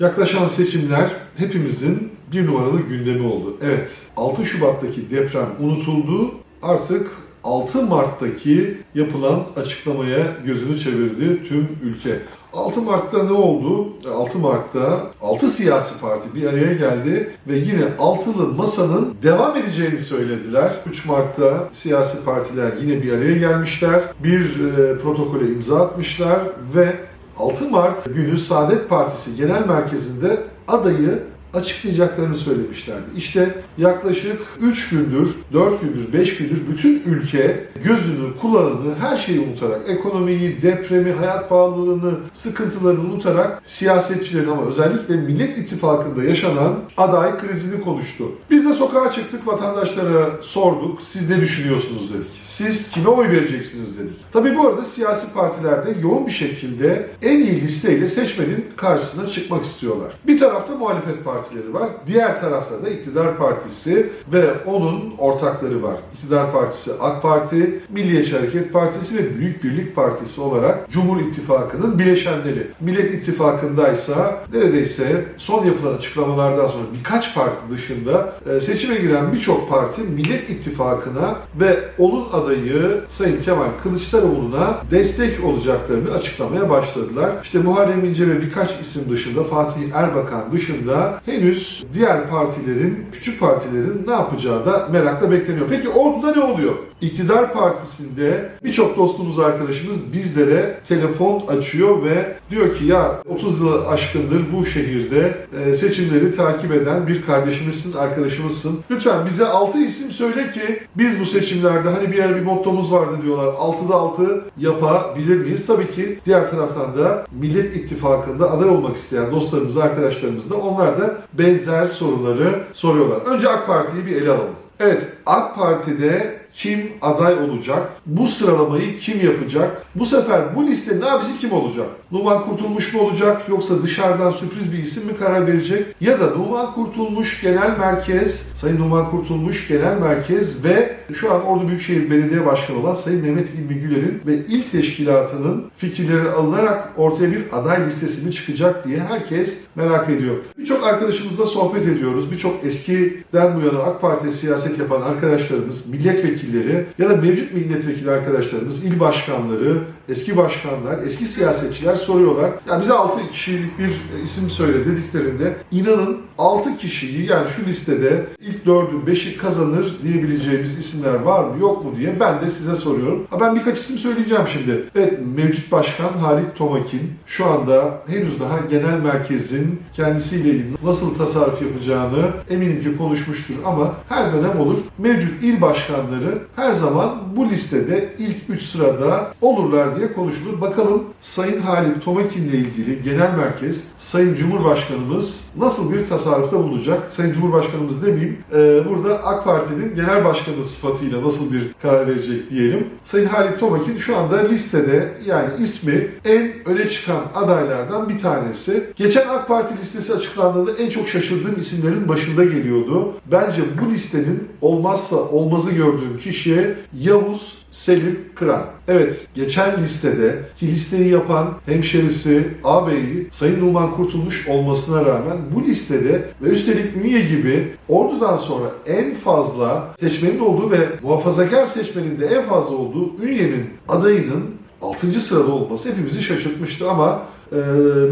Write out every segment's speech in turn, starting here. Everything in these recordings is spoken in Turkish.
Yaklaşan seçimler hepimizin bir numaralı gündemi oldu. Evet, 6 Şubat'taki deprem unutuldu. Artık 6 Mart'taki yapılan açıklamaya gözünü çevirdi tüm ülke. 6 Mart'ta ne oldu? 6 Mart'ta 6 siyasi parti bir araya geldi ve yine altılı masanın devam edeceğini söylediler. 3 Mart'ta siyasi partiler yine bir araya gelmişler. Bir e, protokole imza atmışlar ve 6 Mart günü Saadet Partisi Genel Merkezi'nde adayı açıklayacaklarını söylemişlerdi. İşte yaklaşık 3 gündür, 4 gündür, 5 gündür bütün ülke gözünü, kulağını, her şeyi unutarak, ekonomiyi, depremi, hayat pahalılığını, sıkıntılarını unutarak siyasetçilerin ama özellikle Millet İttifakı'nda yaşanan aday krizini konuştu. Biz de sokağa çıktık, vatandaşlara sorduk. Siz ne düşünüyorsunuz dedik. Siz kime oy vereceksiniz dedik. Tabii bu arada siyasi partilerde yoğun bir şekilde en iyi listeyle seçmenin karşısına çıkmak istiyorlar. Bir tarafta muhalefet partileri var. Diğer tarafta da iktidar partisi ve onun ortakları var. İktidar partisi AK Parti, Milliyetçi Hareket Partisi ve Büyük Birlik Partisi olarak Cumhur İttifakı'nın bileşenleri. Millet İttifakı'ndaysa neredeyse son yapılan açıklamalardan sonra birkaç parti dışında e, seçime giren birçok parti Millet İttifakı'na ve onun adayı Sayın Kemal Kılıçdaroğlu'na destek olacaklarını açıklamaya başladılar. İşte Muharrem İnce ve birkaç isim dışında Fatih Erbakan dışında henüz diğer partilerin, küçük partilerin ne yapacağı da merakla bekleniyor. Peki orduda ne oluyor? İktidar Partisi'nde birçok dostumuz, arkadaşımız bizlere telefon açıyor ve diyor ki ya 30 yıl aşkındır bu şehirde e, seçimleri takip eden bir kardeşimizsin, arkadaşımızsın. Lütfen bize 6 isim söyle ki biz bu seçimlerde hani bir yer bir mottomuz vardı diyorlar. 6'da 6 yapabilir miyiz? Tabii ki diğer taraftan da Millet İttifakı'nda aday olmak isteyen dostlarımız, arkadaşlarımız da onlar da benzer soruları soruyorlar. Önce AK Parti'yi bir ele alalım. Evet, AK Parti'de kim aday olacak? Bu sıralamayı kim yapacak? Bu sefer bu listenin abisi kim olacak? Numan Kurtulmuş mu olacak yoksa dışarıdan sürpriz bir isim mi karar verecek? Ya da Numan Kurtulmuş Genel Merkez, Sayın Numan Kurtulmuş Genel Merkez ve şu an Ordu Büyükşehir Belediye Başkanı olan Sayın Mehmet İlmi Güler'in ve il teşkilatının fikirleri alınarak ortaya bir aday listesi mi çıkacak diye herkes merak ediyor. Birçok arkadaşımızla sohbet ediyoruz. Birçok eskiden bu yana AK Parti siyaset yapan arkadaşlarımız, milletvekilleri ya da mevcut milletvekili arkadaşlarımız, il başkanları, eski başkanlar, eski siyasetçiler soruyorlar. Ya bize 6 kişilik bir isim söyle dediklerinde inanın 6 kişiyi yani şu listede ilk 4'ü 5'i kazanır diyebileceğimiz isimler var mı yok mu diye ben de size soruyorum. Ha ben birkaç isim söyleyeceğim şimdi. Evet mevcut başkan Halit Tomakin şu anda henüz daha genel merkezin kendisiyle nasıl tasarruf yapacağını eminim ki konuşmuştur ama her dönem olur. Mevcut il başkanları her zaman bu listede ilk 3 sırada olurlar diye konuşulur. Bakalım Sayın Halit Tomakin ile ilgili genel merkez Sayın Cumhurbaşkanımız nasıl bir tasarrufta bulunacak? Sayın Cumhurbaşkanımız demeyeyim. Ee, burada AK Parti'nin genel başkanı sıfatıyla nasıl bir karar verecek diyelim. Sayın Halit Tomakin şu anda listede yani ismi en öne çıkan adaylardan bir tanesi. Geçen AK Parti listesi açıklandığında en çok şaşırdığım isimlerin başında geliyordu. Bence bu listenin olmazsa olmazı gördüğüm kişi Yavuz Selim Kıran. Evet, geçen listede ki listeyi yapan hemşerisi ağabeyi Sayın Numan Kurtulmuş olmasına rağmen bu listede ve üstelik Ünye gibi Ordu'dan sonra en fazla seçmenin olduğu ve muhafazakar seçmenin de en fazla olduğu Ünye'nin adayının 6. sırada olması hepimizi şaşırtmıştı ama e,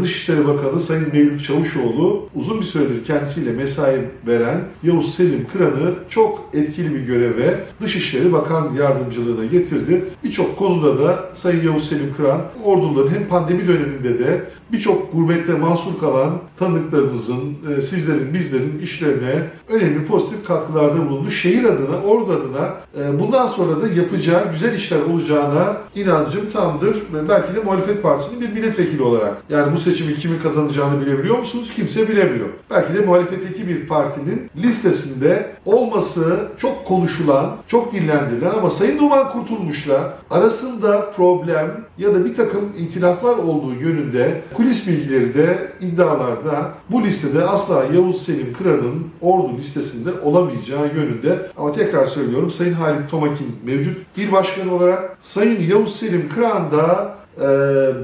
Dışişleri Bakanı Sayın Mevlüt Çavuşoğlu uzun bir süredir kendisiyle mesai veren Yavuz Selim Kıran'ı çok etkili bir göreve Dışişleri Bakan Yardımcılığına getirdi. Birçok konuda da Sayın Yavuz Selim Kıran orduların hem pandemi döneminde de birçok gurbette mahsur kalan tanıdıklarımızın, e, sizlerin, bizlerin işlerine önemli pozitif katkılarda bulundu. Şehir adına, ordu adına e, bundan sonra da yapacağı güzel işler olacağına inancım tamdır. Belki de muhalefet partisinin bir milletvekili olarak. Yani bu seçimi kimin kazanacağını bilebiliyor musunuz? Kimse bilemiyor. Belki de muhalefetteki bir partinin listesinde olması çok konuşulan, çok dillendirilen ama Sayın Numan Kurtulmuş'la arasında problem ya da bir takım itilaflar olduğu yönünde kulis bilgileri de iddialarda bu listede asla Yavuz Selim Kıran'ın ordu listesinde olamayacağı yönünde. Ama tekrar söylüyorum Sayın Halit Tomakin mevcut bir başkan olarak Sayın Yavuz Selim Kıran da e,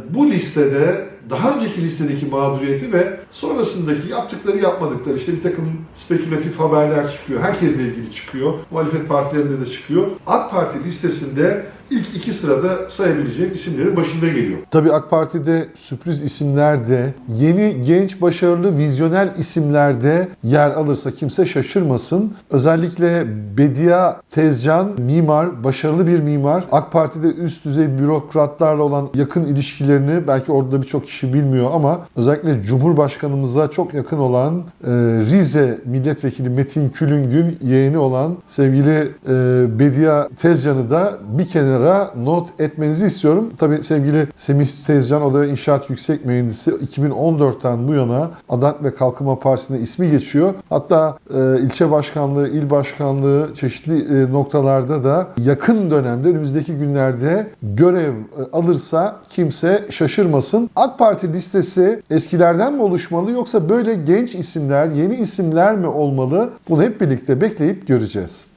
bu listede daha önceki listedeki mağduriyeti ve sonrasındaki yaptıkları yapmadıkları işte bir takım spekülatif haberler çıkıyor. Herkesle ilgili çıkıyor. Muhalefet partilerinde de çıkıyor. AK Parti listesinde ilk iki sırada sayabileceğim isimlerin başında geliyor. Tabii AK Parti'de sürpriz isimler de, yeni, genç, başarılı, vizyonel isimler de yer alırsa kimse şaşırmasın. Özellikle Bedia Tezcan, mimar, başarılı bir mimar. AK Parti'de üst düzey bürokratlarla olan yakın ilişkilerini belki orada birçok kişi bilmiyor ama özellikle Cumhurbaşkanımıza çok yakın olan e, Rize Milletvekili Metin Külüngün yeğeni olan sevgili e, Bedia Tezcan'ı da bir kenara not etmenizi istiyorum. Tabii sevgili Semih Tezcan o da inşaat yüksek mühendisi 2014'ten bu yana Adalet ve Kalkınma Partisi'ne ismi geçiyor. Hatta e, ilçe başkanlığı, il başkanlığı çeşitli e, noktalarda da yakın dönemde önümüzdeki günlerde görev e, alırsa kimse şaşırmasın. AK Parti listesi eskilerden mi oluşmalı yoksa böyle genç isimler, yeni isimler mi olmalı? Bunu hep birlikte bekleyip göreceğiz.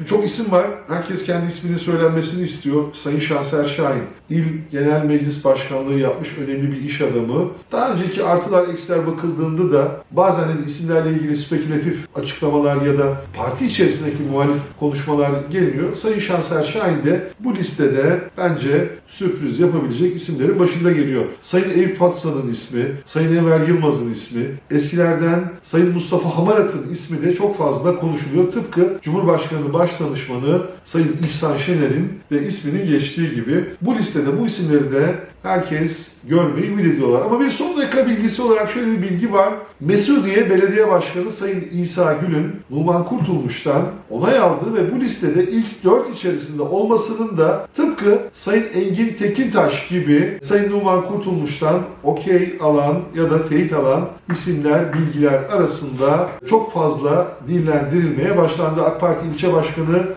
Şimdi çok isim var. Herkes kendi ismini söylenmesini istiyor. Sayın Şahser Şahin, İl Genel Meclis Başkanlığı yapmış önemli bir iş adamı. Daha önceki artılar eksiler bakıldığında da bazen hani isimlerle ilgili spekülatif açıklamalar ya da parti içerisindeki muhalif konuşmalar gelmiyor. Sayın Şahser Şahin de bu listede bence sürpriz yapabilecek isimlerin başında geliyor. Sayın Eyüp Patsa'nın ismi, Sayın Enver Yılmaz'ın ismi, eskilerden Sayın Mustafa Hamarat'ın ismi de çok fazla konuşuluyor. Tıpkı Cumhurbaşkanı Başdanışmanı Sayın İhsan Şener'in de isminin geçtiği gibi bu listede bu isimleri de herkes görmeyi ümit ediyorlar. Ama bir son dakika bilgisi olarak şöyle bir bilgi var. Mesudiye Belediye Başkanı Sayın İsa Gül'ün Numan Kurtulmuş'tan onay aldığı ve bu listede ilk dört içerisinde olmasının da tıpkı Sayın Engin Tekintaş gibi Sayın Numan Kurtulmuş'tan okey alan ya da teyit alan isimler, bilgiler arasında çok fazla dillendirilmeye başlandı. AK Parti ilçe başkanı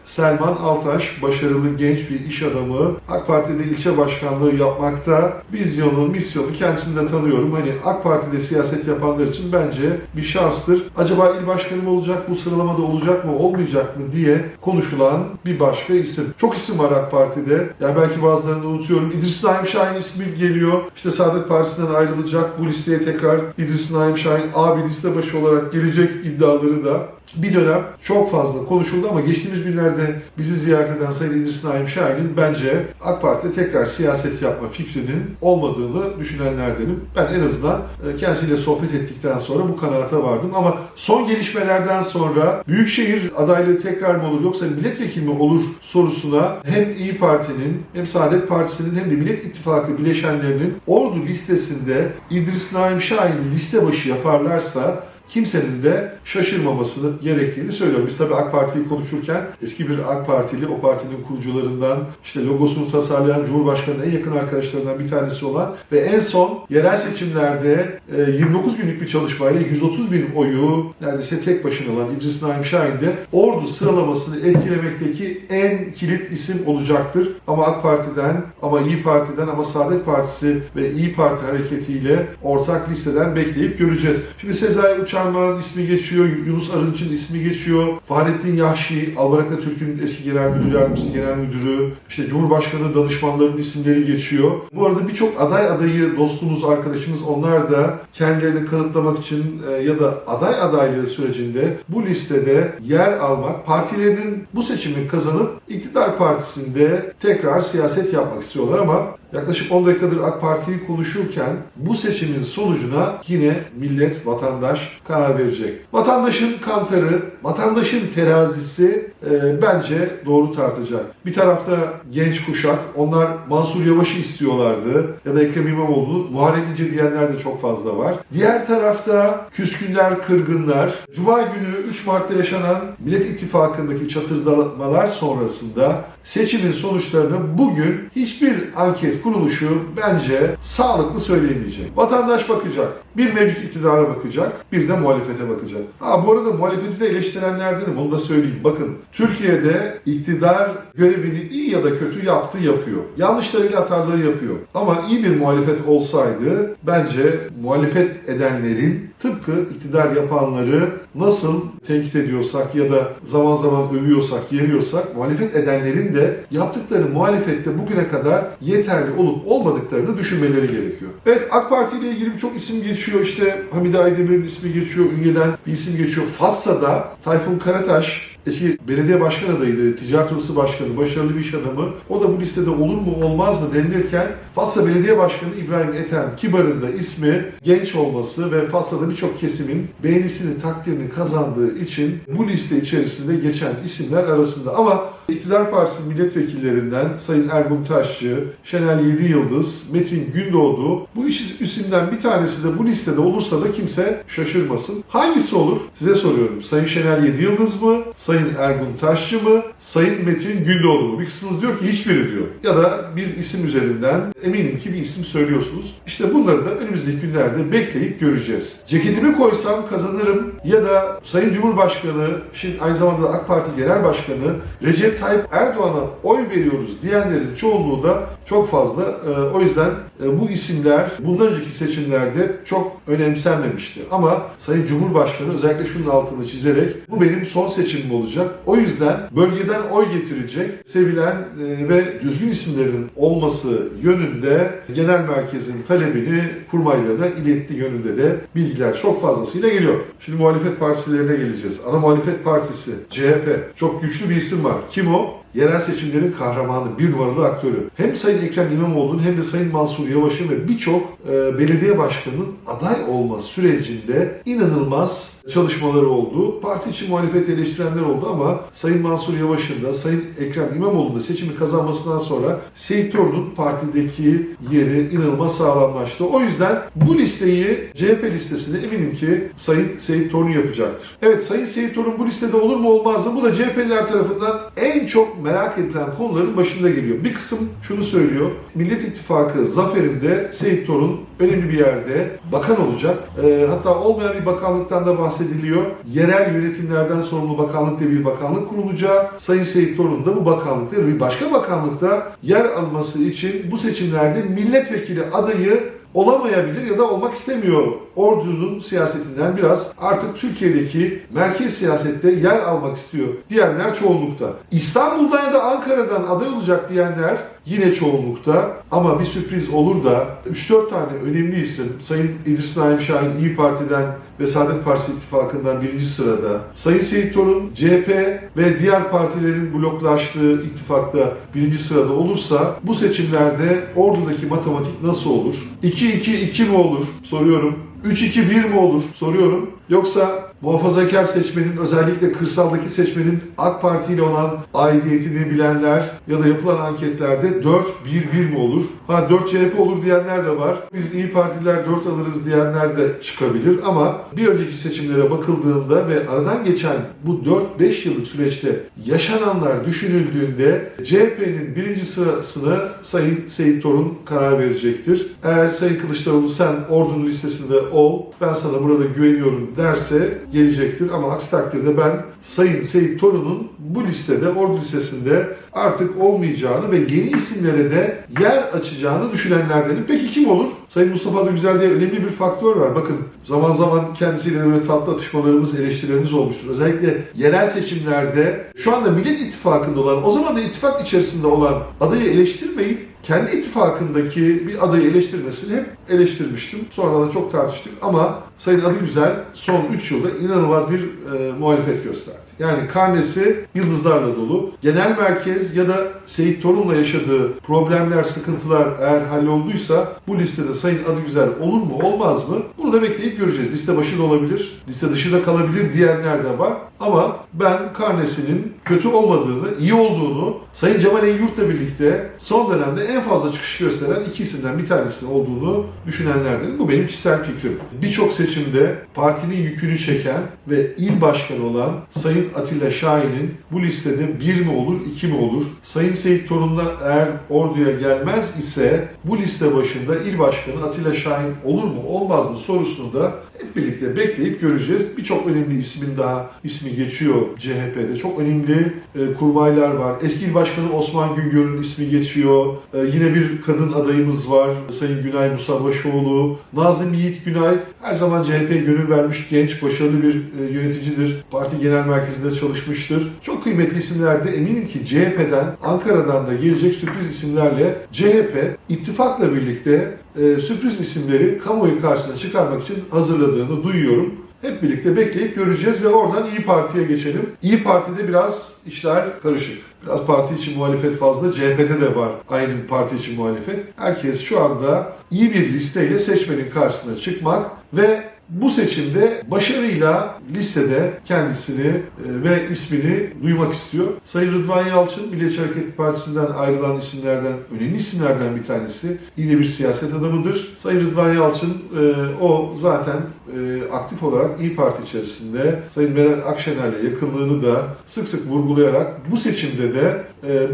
Selman Altaş, başarılı genç bir iş adamı. AK Parti'de ilçe başkanlığı yapmakta vizyonu, misyonu kendisini de tanıyorum. Hani AK Parti'de siyaset yapanlar için bence bir şanstır. Acaba il başkanı mı olacak, bu sıralamada olacak mı, olmayacak mı diye konuşulan bir başka isim. Çok isim var AK Parti'de. Yani belki bazılarını unutuyorum. İdris Naim Şahin ismi geliyor. İşte Saadet Partisi'nden ayrılacak. Bu listeye tekrar İdris Naim Şahin abi liste başı olarak gelecek iddiaları da bir dönem çok fazla konuşuldu ama geçtiğimiz günlerde bizi ziyaret eden Sayın İdris Naim Şahin'in bence AK Parti'de tekrar siyaset yapma fikrinin olmadığını düşünenlerdenim. Ben en azından e, kendisiyle sohbet ettikten sonra bu kanaate vardım ama son gelişmelerden sonra Büyükşehir adaylığı tekrar mı olur yoksa milletvekili mi olur sorusuna hem İyi Parti'nin hem Saadet Partisi'nin hem de Millet İttifakı bileşenlerinin ordu listesinde İdris Naim Şahin'i liste başı yaparlarsa kimsenin de şaşırmamasını gerektiğini söylüyorum. Biz tabii AK Parti'yi konuşurken eski bir AK Partili, o partinin kurucularından, işte logosunu tasarlayan Cumhurbaşkanı'nın en yakın arkadaşlarından bir tanesi olan ve en son yerel seçimlerde e, 29 günlük bir çalışmayla 130 bin oyu neredeyse tek başına alan İdris Naim Şahin de Ordu sıralamasını etkilemekteki en kilit isim olacaktır. Ama AK Parti'den, ama İyi Parti'den, ama Saadet Partisi ve İyi Parti hareketiyle ortak listeden bekleyip göreceğiz. Şimdi Sezai Uçarman ismi geçiyor, Yunus Arınç'ın ismi geçiyor, Fahrettin Yahşi, Albaraka Türk'ün eski genel müdür yardımcısı, genel müdürü, işte Cumhurbaşkanı danışmanlarının isimleri geçiyor. Bu arada birçok aday adayı dostumuz, arkadaşımız onlar da kendilerini kanıtlamak için e, ya da aday adaylığı sürecinde bu listede yer almak, partilerinin bu seçimi kazanıp iktidar partisinde tekrar siyaset yapmak istiyorlar ama yaklaşık 10 dakikadır AK Parti'yi konuşurken bu seçimin sonucuna yine millet, vatandaş karar verecek. Vatandaşın kantarı, vatandaşın terazisi e, bence doğru tartacak. Bir tarafta genç kuşak, onlar Mansur Yavaş'ı istiyorlardı ya da Ekrem İmamoğlu, Muharrem İnce diyenler de çok fazla var. Diğer tarafta küskünler, kırgınlar. Cuma günü 3 Mart'ta yaşanan Millet İttifakı'ndaki çatırdamalar sonrasında seçimin sonuçlarını bugün hiçbir anket kuruluşu bence sağlıklı söyleyemeyecek. Vatandaş bakacak. Bir mevcut iktidara bakacak, bir de muhalefete bakacak. Ha bu arada muhalefeti de eleştirenlerdenim, onu da söyleyeyim. Bakın, Türkiye'de iktidar görevini iyi ya da kötü yaptı, yapıyor. Yanlışlarıyla hataları yapıyor. Ama iyi bir muhalefet olsaydı bence muhalefet edenlerin tıpkı iktidar yapanları nasıl tenkit ediyorsak ya da zaman zaman övüyorsak, yeriyorsak muhalefet edenlerin de yaptıkları muhalefette bugüne kadar yeterli olup olmadıklarını düşünmeleri gerekiyor. Evet AK Parti ile ilgili birçok isim geçiyor. İşte Hamide Aydemir'in ismi geçiyor. Ünye'den bir isim geçiyor. Fassa'da Tayfun Karataş eski belediye başkan adayıydı, ticaret odası başkanı, başarılı bir iş adamı. O da bu listede olur mu olmaz mı denilirken Fatsa Belediye Başkanı İbrahim Ethem Kibar'ın da ismi genç olması ve Fatsa'da birçok kesimin beğenisini, takdirini kazandığı için bu liste içerisinde geçen isimler arasında. Ama İktidar Partisi milletvekillerinden Sayın Ergun Taşçı, Şenel Yedi Yıldız, Metin Gündoğdu bu isimden bir tanesi de bu listede olursa da kimse şaşırmasın. Hangisi olur? Size soruyorum. Sayın Şenel Yedi Yıldız mı? Sayın Ergun Taşçı mı? Sayın Metin Gündoğdu mu? Bir kısmınız diyor ki hiçbiri diyor. Ya da bir isim üzerinden eminim ki bir isim söylüyorsunuz. İşte bunları da önümüzdeki günlerde bekleyip göreceğiz. Ceketimi koysam kazanırım ya da Sayın Cumhurbaşkanı, şimdi aynı zamanda da AK Parti Genel Başkanı Recep Tayyip Erdoğan'a oy veriyoruz diyenlerin çoğunluğu da çok fazla. Ee, O yüzden e, bu isimler bundan önceki seçimlerde çok önemsenmemişti. Ama Sayın Cumhurbaşkanı özellikle şunun altını çizerek bu benim son seçimim olacak. O yüzden bölgeden oy getirecek sevilen e, ve düzgün isimlerin olması yönünde genel merkezin talebini kurmaylarına iletti yönünde de bilgiler çok fazlasıyla geliyor. Şimdi muhalefet partilerine geleceğiz. Ana muhalefet partisi CHP çok güçlü bir isim var. Kim o? Yerel seçimlerin kahramanı, bir numaralı aktörü. Hem Sayın Ekrem İmamoğlu'nun hem de Sayın Mansur Yavaş'ın ve birçok e, belediye başkanının aday olma sürecinde inanılmaz çalışmaları oldu. Parti için muhalefet eleştirenler oldu ama Sayın Mansur Yavaş'ın da Sayın Ekrem İmamoğlu'nun da seçimi kazanmasından sonra Seyit Torun'un partideki yeri inanılmaz sağlamlaştı. O yüzden bu listeyi CHP listesinde eminim ki Sayın Seyit Torun yapacaktır. Evet Sayın Seyit Torun bu listede olur mu olmaz mı? Bu da CHP'liler tarafından en çok merak edilen konuların başında geliyor. Bir kısım şunu söylüyor. Millet İttifakı zaferinde Seyit Torun önemli bir yerde bakan olacak. Ee, hatta olmayan bir bakanlıktan da bahsediliyor. Yerel yönetimlerden sorumlu bakanlık diye bir bakanlık kurulacağı. Sayın Seyit Torun da bu bakanlıkta ya bir başka bakanlıkta yer alması için bu seçimlerde milletvekili adayı olamayabilir ya da olmak istemiyor. Ordunun siyasetinden biraz artık Türkiye'deki merkez siyasette yer almak istiyor diyenler çoğunlukta. İstanbul'dan ya da Ankara'dan aday olacak diyenler yine çoğunlukta ama bir sürpriz olur da 3-4 tane önemli isim Sayın İdris Naim Şahin İyi Parti'den ve Saadet Partisi ittifakından birinci sırada Sayın Seyit Torun CHP ve diğer partilerin bloklaştığı ittifakta birinci sırada olursa bu seçimlerde Ordu'daki matematik nasıl olur? 2-2-2 mi olur? Soruyorum. 3-2-1 mi olur? Soruyorum. Yoksa muhafazakar seçmenin özellikle kırsaldaki seçmenin AK Parti ile olan aidiyetini bilenler ya da yapılan anketlerde 4-1-1 mi olur? Ha 4 CHP olur diyenler de var. Biz İyi Partiler 4 alırız diyenler de çıkabilir ama bir önceki seçimlere bakıldığında ve aradan geçen bu 4-5 yıllık süreçte yaşananlar düşünüldüğünde CHP'nin birinci sırasını Sayın Seyit Torun karar verecektir. Eğer Sayın Kılıçdaroğlu sen ordunun listesinde ol, ben sana burada güveniyorum derse gelecektir. Ama aksi takdirde ben Sayın Seyit Torun'un bu listede, ordu listesinde artık olmayacağını ve yeni isimlere de yer açacağını düşünenlerdenim. Peki kim olur? Sayın Mustafa da Güzel diye önemli bir faktör var. Bakın zaman zaman kendisiyle böyle tatlı atışmalarımız, eleştirilerimiz olmuştur. Özellikle yerel seçimlerde şu anda Millet İttifakı'nda olan, o zaman da ittifak içerisinde olan adayı eleştirmeyip kendi ittifakındaki bir adayı eleştirmesini hep eleştirmiştim. Sonra da çok tartıştık ama Sayın Adıgüzel son 3 yılda inanılmaz bir e, muhalefet gösterdi. Yani karnesi yıldızlarla dolu. Genel merkez ya da Seyit Torun'la yaşadığı problemler, sıkıntılar eğer hallolduysa bu listede Sayın Adıgüzel olur mu olmaz mı? Bunu da bekleyip göreceğiz. Liste başı da olabilir, liste dışı da kalabilir diyenler de var. Ama ben karnesinin kötü olmadığını, iyi olduğunu Sayın Cemal Engürt'le birlikte son dönemde en fazla çıkış gösteren iki isimden bir tanesinin olduğunu düşünenlerdenim. Bu benim kişisel fikrim. Birçok seçimde partinin yükünü çeken ve il başkanı olan Sayın Atilla Şahin'in bu listede bir mi olur, iki mi olur? Sayın Seyit Torun'la eğer orduya gelmez ise bu liste başında il başkanı Atilla Şahin olur mu, olmaz mı sorusunu da hep birlikte bekleyip göreceğiz. Birçok önemli ismin daha ismi geçiyor CHP'de. Çok önemli e, kurmaylar var. Eski il başkanı Osman Güngör'ün ismi geçiyor. E, yine bir kadın adayımız var. Sayın Günay Musa Başoğlu. Nazım Yiğit Günay her zaman CHP'ye gönül vermiş genç, başarılı bir e, yöneticidir. Parti genel merkezinde çalışmıştır. Çok kıymetli isimlerdi. Eminim ki CHP'den, Ankara'dan da gelecek sürpriz isimlerle CHP ittifakla birlikte e, sürpriz isimleri kamuoyu karşısına çıkarmak için hazırladığını duyuyorum. Hep birlikte bekleyip göreceğiz ve oradan İyi Parti'ye geçelim. İyi Parti'de biraz işler karışık. Biraz parti için muhalefet fazla, CHP'de de var aynı parti için muhalefet. Herkes şu anda iyi bir listeyle seçmenin karşısına çıkmak ve bu seçimde başarıyla listede kendisini e, ve ismini duymak istiyor. Sayın Rıdvan Yalçın, Milliyetçi Hareket Partisi'nden ayrılan isimlerden, önemli isimlerden bir tanesi. Yine bir siyaset adamıdır. Sayın Rıdvan Yalçın, e, o zaten e, aktif olarak İyi Parti içerisinde Sayın Meral Akşener'le yakınlığını da sık sık vurgulayarak bu seçimde de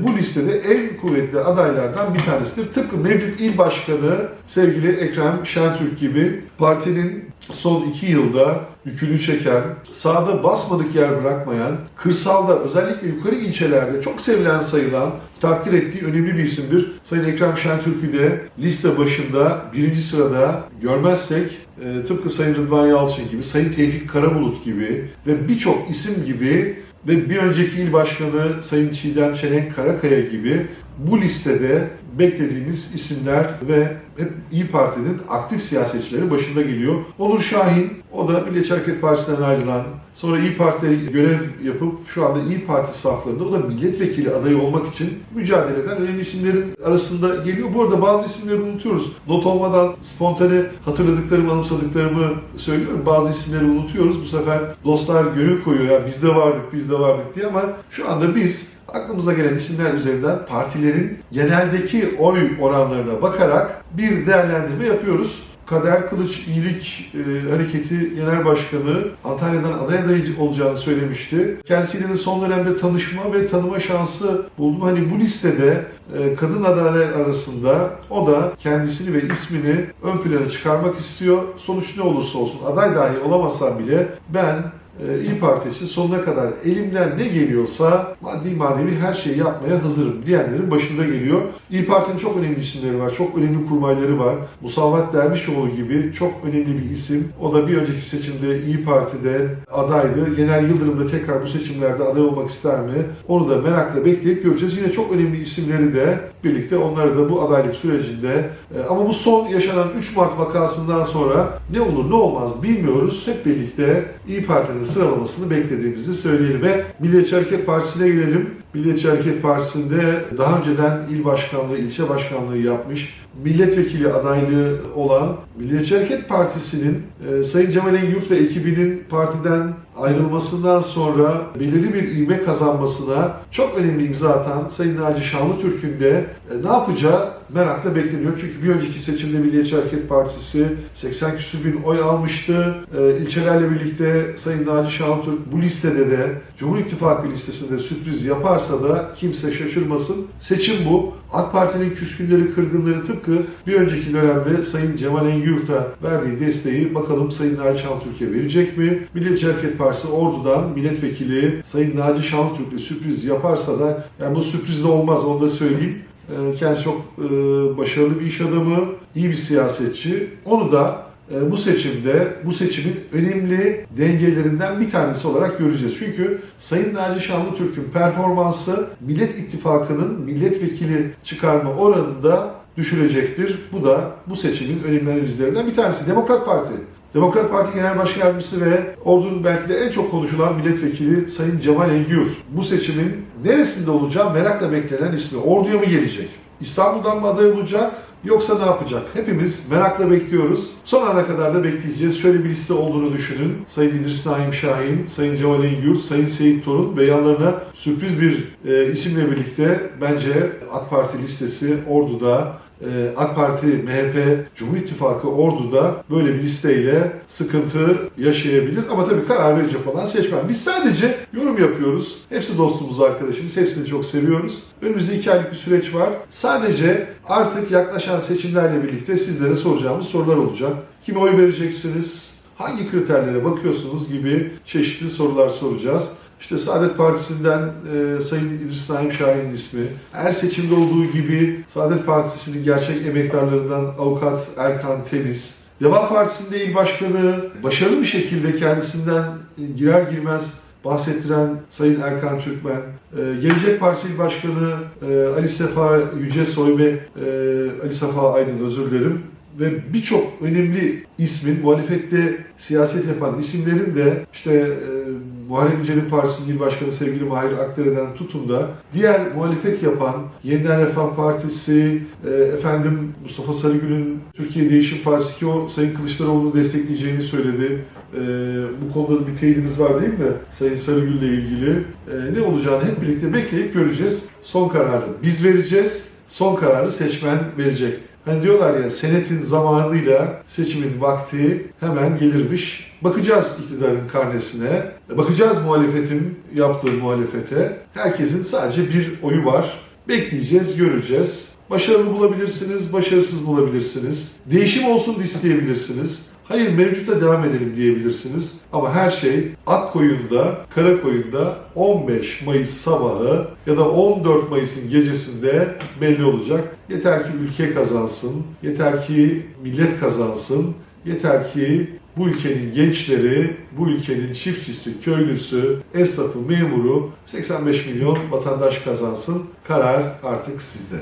bu listede en kuvvetli adaylardan bir tanesidir. Tıpkı mevcut il başkanı sevgili Ekrem Şentürk gibi partinin son iki yılda yükünü çeken, sahada basmadık yer bırakmayan, kırsalda özellikle yukarı ilçelerde çok sevilen sayılan, takdir ettiği önemli bir isimdir. Sayın Ekrem Şentürk'ü de liste başında birinci sırada görmezsek e, tıpkı Sayın Rıdvan Yalçın gibi, Sayın Tevfik Karabulut gibi ve birçok isim gibi ve bir önceki il başkanı Sayın Çiğdem Çelenk Karakaya gibi bu listede beklediğimiz isimler ve hep İyi Parti'nin aktif siyasetçileri başında geliyor. Onur Şahin, o da Milliyetçi Hareket Partisi'nden ayrılan, sonra İyi Parti'de görev yapıp şu anda İyi Parti saflarında o da milletvekili adayı olmak için mücadele eden önemli isimlerin arasında geliyor. Bu arada bazı isimleri unutuyoruz. Not olmadan spontane hatırladıklarımı, anımsadıklarımı söylüyorum. Bazı isimleri unutuyoruz. Bu sefer dostlar gönül koyuyor ya biz de vardık, biz de vardık diye ama şu anda biz aklımıza gelen isimler üzerinden partilerin geneldeki oy oranlarına bakarak bir değerlendirme yapıyoruz. Kader Kılıç İyilik e, Hareketi Genel Başkanı Antalya'dan aday adayı olacağını söylemişti. Kendisiyle de son dönemde tanışma ve tanıma şansı buldum. Hani bu listede e, kadın adaylar arasında o da kendisini ve ismini ön plana çıkarmak istiyor. Sonuç ne olursa olsun aday dahi olamasam bile ben İyi Parti için sonuna kadar elimden ne geliyorsa maddi manevi her şeyi yapmaya hazırım diyenlerin başında geliyor. İyi Parti'nin çok önemli isimleri var, çok önemli kurmayları var. Musavat Dervişoğlu gibi çok önemli bir isim. O da bir önceki seçimde İyi Parti'de adaydı. Genel Yıldırım da tekrar bu seçimlerde aday olmak ister mi? Onu da merakla bekleyip göreceğiz. Yine çok önemli isimleri de birlikte onları da bu adaylık sürecinde e, ama bu son yaşanan 3 Mart vakasından sonra ne olur ne olmaz bilmiyoruz. Hep birlikte İyi Parti'nin sıralamasını beklediğimizi söyleyelim ve Milliyetçi Hareket Partisi'ne gelelim. Milliyetçi Hareket Partisi'nde daha önceden il başkanlığı, ilçe başkanlığı yapmış, milletvekili adaylığı olan Milliyetçi Hareket Partisi'nin e, Sayın Cemal Engürt ve ekibinin partiden ayrılmasından sonra belirli bir ivme kazanmasına çok önemli imza atan Sayın Naci Şanlıtürk'ün de e, ne yapacağı merakla bekleniyor. Çünkü bir önceki seçimde Milliyetçi Hareket Partisi 80 küsur bin oy almıştı. E, ilçelerle birlikte Sayın Naci Şanlıtürk bu listede de Cumhur İttifakı listesinde sürpriz yaparsa da kimse şaşırmasın. Seçim bu. AK Parti'nin küskünleri, kırgınları tıpkı bir önceki dönemde Sayın Cemal Engürt'a verdiği desteği bakalım Sayın Naci Şanlıtürk'e verecek mi? Milliyetçi Hareket Partisi Ordu'dan milletvekili Sayın Naci Şanlıtürk'le sürpriz yaparsa da yani bu sürpriz de olmaz onu da söyleyeyim. Ee, Kendisi çok e, başarılı bir iş adamı, iyi bir siyasetçi. Onu da bu seçimde, bu seçimin önemli dengelerinden bir tanesi olarak göreceğiz. Çünkü Sayın Naci Şanlıtürk'ün performansı Millet İttifakı'nın milletvekili çıkarma oranında düşürecektir. Bu da bu seçimin önemli analizlerinden bir tanesi. Demokrat Parti. Demokrat Parti Genel Başkan Yardımcısı ve Ordu'nun belki de en çok konuşulan milletvekili Sayın Cemal Engür. Bu seçimin neresinde olacağı merakla beklenen ismi. Ordu'ya mı gelecek? İstanbul'dan mı aday olacak? Yoksa ne yapacak? Hepimiz merakla bekliyoruz. Son ana kadar da bekleyeceğiz. Şöyle bir liste olduğunu düşünün. Sayın İdris Naim Şahin, Sayın Cemal Engür, Sayın Seyit Torun ve yanlarına sürpriz bir e, isimle birlikte bence AK Parti listesi Ordu'da e, AK Parti, MHP, Cumhur İttifakı Ordu'da böyle bir listeyle sıkıntı yaşayabilir. Ama tabii karar verecek olan seçmen. Biz sadece yorum yapıyoruz. Hepsi dostumuz, arkadaşımız. Hepsini çok seviyoruz. Önümüzde iki aylık bir süreç var. Sadece artık yaklaşan seçimlerle birlikte sizlere soracağımız sorular olacak. Kime oy vereceksiniz? hangi kriterlere bakıyorsunuz gibi çeşitli sorular soracağız. İşte Saadet Partisi'nden e, Sayın İdris Naim Şahin'in ismi, her seçimde olduğu gibi Saadet Partisi'nin gerçek emektarlarından Avukat Erkan Temiz, Deva Partisi'nin il başkanı başarılı bir şekilde kendisinden girer girmez bahsettiren Sayın Erkan Türkmen, e, Gelecek Partisi İl Başkanı e, Ali Sefa Yücesoy ve e, Ali Sefa Aydın özür dilerim. Ve birçok önemli ismin muhalefette siyaset yapan isimlerin de işte e, Muharrem İnce'nin partisinin il başkanı sevgili Mahir Akdere'den tutun da diğer muhalefet yapan Yeniden Refah Partisi, e, efendim Mustafa Sarıgül'ün Türkiye Değişim Partisi ki o Sayın Kılıçdaroğlu'nu destekleyeceğini söyledi. E, bu konuda da bir teyidimiz var değil mi? Sayın Sarıgül'le ilgili. E, ne olacağını hep birlikte bekleyip göreceğiz. Son kararı biz vereceğiz. Son kararı seçmen verecek. Hani diyorlar ya senetin zamanıyla seçimin vakti hemen gelirmiş. Bakacağız iktidarın karnesine, bakacağız muhalefetin yaptığı muhalefete. Herkesin sadece bir oyu var. Bekleyeceğiz, göreceğiz. Başarılı bulabilirsiniz, başarısız bulabilirsiniz. Değişim olsun isteyebilirsiniz. Hayır mevcutta devam edelim diyebilirsiniz. Ama her şey Akkoyun'da, Karakoyun'da 15 Mayıs sabahı ya da 14 Mayıs'ın gecesinde belli olacak. Yeter ki ülke kazansın, yeter ki millet kazansın, yeter ki bu ülkenin gençleri, bu ülkenin çiftçisi, köylüsü, esnafı, memuru 85 milyon vatandaş kazansın. Karar artık sizde.